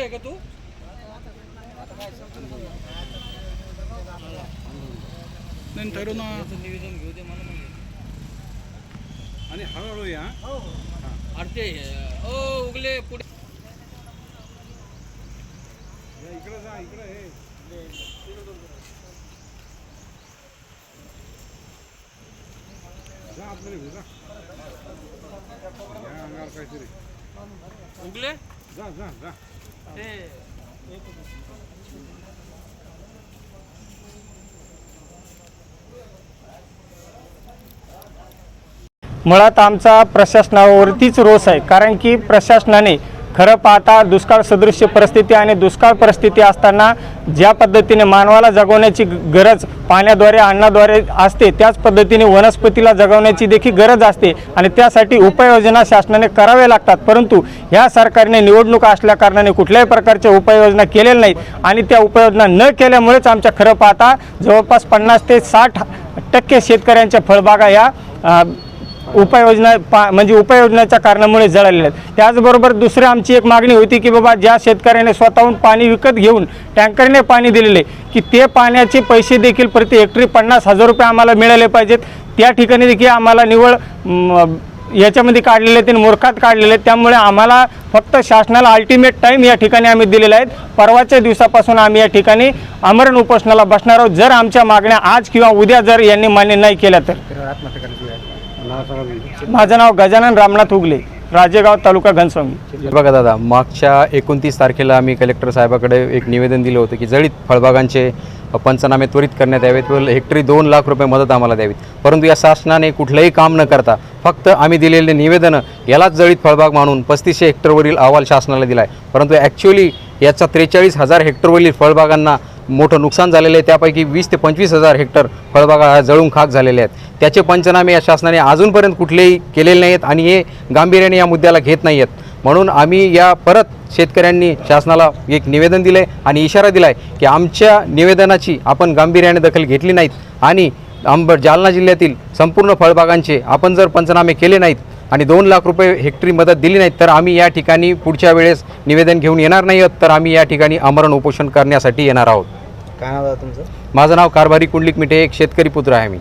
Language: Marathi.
वाचतोय का तू? नाही ठरू ना निवेदन घेऊ दे मला आणि हळूहळू या. अरे ते ओ उगले पुढे. इकडे जा इकडे जा आपल्याला घेऊ जा. काहीतरी. उगले? जा जा जा. ते मुळात आमचा प्रशासनावरतीच रोष आहे कारण की प्रशासनाने खरं पाहता दुष्काळ सदृश्य परिस्थिती आणि दुष्काळ परिस्थिती असताना ज्या पद्धतीने मानवाला जगवण्याची गरज पाण्याद्वारे अन्नाद्वारे असते त्याच पद्धतीने वनस्पतीला जगवण्याची देखील गरज असते आणि त्यासाठी उपाययोजना शासनाने कराव्या लागतात. परंतु ह्या सरकारने निवडणूक असल्या कारणाने कुठल्याही प्रकारच्या उपाययोजना केलेल्या नाहीत आणि त्या उपाययोजना न केल्यामुळेच आमच्या खरं पाहता जवळपास पन्नास ते साठ टक्के शेतकऱ्यांच्या फळबागा या उपाययोजना पा म्हणजे उपाययोजनाच्या कारणामुळे जळालेल्या आहेत. त्याचबरोबर दुसरी आमची एक मागणी होती की बाबा ज्या शेतकऱ्याने स्वतःहून पाणी विकत घेऊन टँकरने पाणी दिलेले की ते पाण्याचे पैसे देखील प्रति हेक्टरी पन्नास हजार रुपये आम्हाला मिळाले पाहिजेत. त्या ठिकाणी देखील आम्हाला निवड याच्यामध्ये काढलेले आहेत आणि मोरखात काढलेले आहेत. त्यामुळे आम्हाला फक्त शासनाला अल्टिमेट टाईम या ठिकाणी आम्ही दिलेला आहेत. परवाच्या दिवसापासून आम्ही या ठिकाणी आमरण उपोषणाला बसणार आहोत. जर आमच्या मागण्या आज किंवा उद्या जर यांनी मान्य नाही केल्या तर. माझं नाव गजानन रामनाथ उगले राजेगाव तालुका घनस्वामी. बघा दादा मागच्या एकोणतीस तारखेला आम्ही कलेक्टर साहेबाकडे एक निवेदन दिलं होतं की जळीत फळबागांचे पंचनामे त्वरित करण्यात यावेत व हेक्टरी दोन लाख रुपये मदत आम्हाला द्यावीत. परंतु या शासनाने कुठलंही काम न करता फक्त आम्ही दिलेले निवेदनं यालाच जळीत फळबाग मानून पस्तीसशे हेक्टरवरील अहवाल शासनाला दिला आहे परंतु ॲक्च्युअली याचा त्रेचाळीस हजार हेक्टरवरील फळबागांना मोठं नुकसान झालेलं आहे. त्यापैकी वीस ते पंचवीस हजार हेक्टर फळबागा जळून खाक झालेले आहेत. त्याचे पंचनामे या शासनाने अजूनपर्यंत कुठलेही केलेले नाहीत आणि हे गांभीर्याने या मुद्द्याला घेत नाही आहेत म्हणून आम्ही या परत शेतकऱ्यांनी शासनाला एक निवेदन दिलं आहे आणि इशारा दिला आहे की आमच्या निवेदनाची आपण गांभीर्याने दखल घेतली नाहीत आणि आंब जालना जिल्ह्यातील संपूर्ण फळबागांचे आपण जर पंचनामे केले नाहीत आणि दोन लाख रुपये हेक्टरी मदत दिली नाहीत तर आम्ही या ठिकाणी पुढच्या वेळेस निवेदन घेऊन येणार नाही आहोत. तर आम्ही या ठिकाणी आमरण उपोषण करण्यासाठी येणार आहोत. काय नाव आहे तुमचं? माझं नाव कारभारी कुंडलिक मिठे एक शेतकरी पुत्र आहे मी.